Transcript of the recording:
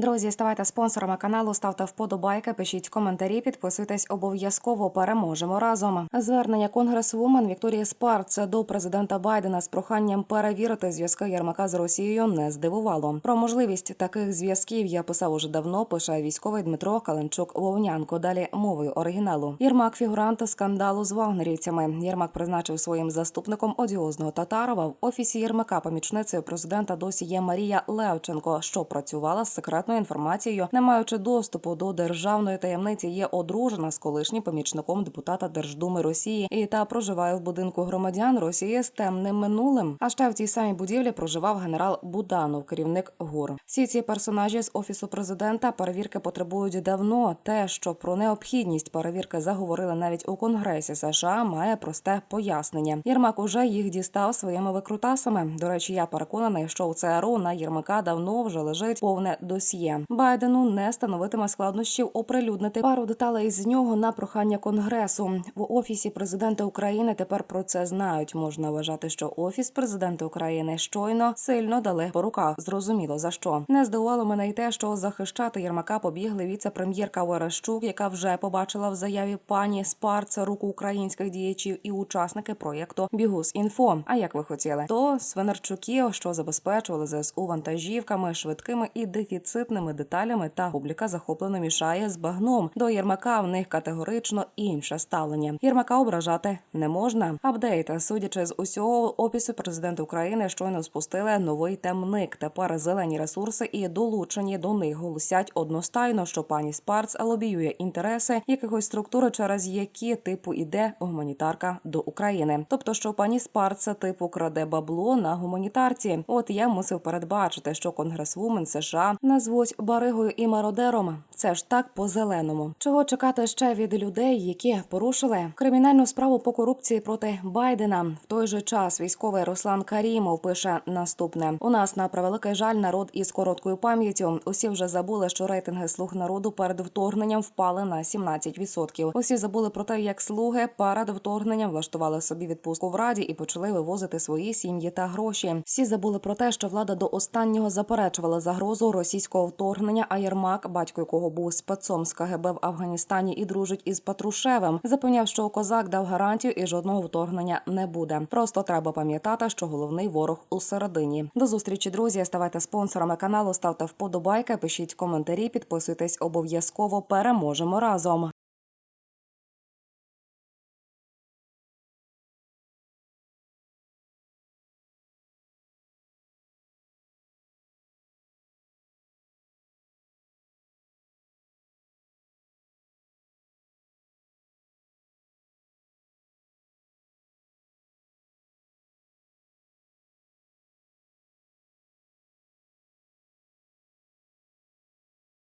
Друзі, ставайте спонсорами каналу, ставте вподобайки, пишіть коментарі, підписуйтесь обов'язково. Переможемо разом. Звернення конгресвумен Вікторії Спарц до президента Байдена з проханням перевірити зв'язки Єрмака з Росією не здивувало. Про можливість таких зв'язків я писав уже давно. Пише військовий Дмитро Каленчук Вовнянко. Далі мовою оригіналу. Єрмак фігурант скандалу з вагнерівцями. Єрмак призначив своїм заступником одіозного Татарова в офісі Єрмака. Помічницею президента досі є Марія Левченко, що працювала з секретною інформацією, не маючи доступу до державної таємниці, є одружена з колишнім помічником депутата Держдуми Росії і та проживає в будинку громадян Росії з темним минулим. А ще в тій самій будівлі проживав генерал Буданов, керівник ГУР. Всі ці персонажі з офісу президента перевірки потребують давно. Те, що про необхідність перевірки заговорили навіть у Конгресі США, має просте пояснення. Єрмак уже їх дістав своїми викрутасами. До речі, я переконаний, що у ЦРУ на Єрмака давно вже лежить повне досьє. Байдену не становитиме складнощів оприлюднити пару деталей з нього на прохання конгресу. В офісі президента України тепер про це знають. Можна вважати, що офіс президента України щойно сильно дали по руках. Зрозуміло за що не здивувало мене й те, що захищати Єрмака побігли віце-прем'єрка Верещук, яка вже побачила в заяві пані Спарца руку українських діячів і учасники проєкту Бігус інфо. А як ви хотіли, то Свинарчуків, що забезпечували ЗСУ вантажівками, швидкими і дефіцитними деталями, та публіка захоплено мішає з багном. До Єрмака в них категорично інше ставлення. Єрмака ображати не можна. Апдейт, судячи з усього офісу президента України, щойно спустили новий темник. Тепер зелені ресурси і долучені до них голосять одностайно, що пані Спарц лобіює інтереси якихось структур, через які типу іде гуманітарка до України. Тобто, що пані Спарц типу краде бабло на гуманітарці. От я мусив передбачити, що конгресвумен США назвуть баригою і мародером. Це ж так по зеленому. Чого чекати ще від людей, які порушили кримінальну справу по корупції проти Байдена? В той же час військовий Руслан Карімов пише наступне: у нас на превеликий жаль народ із короткою пам'яттю. Усі вже забули, що рейтинги слуг народу перед вторгненням впали на 17%. Усі забули про те, як слуги перед вторгненням влаштували собі відпустку в раді і почали вивозити свої сім'ї та гроші. Всі забули про те, що влада до останнього заперечувала загрозу російського вторгнення. А Єрмак, батько якого був спецом з КГБ в Афганістані і дружить із Патрушевим, запевняв, що козак дав гарантію і жодного вторгнення не буде. Просто треба пам'ятати, що головний ворог у середині. До зустрічі, друзі. Ставайте спонсорами каналу, ставте вподобайки, пишіть коментарі, підписуйтесь обов'язково. Переможемо разом.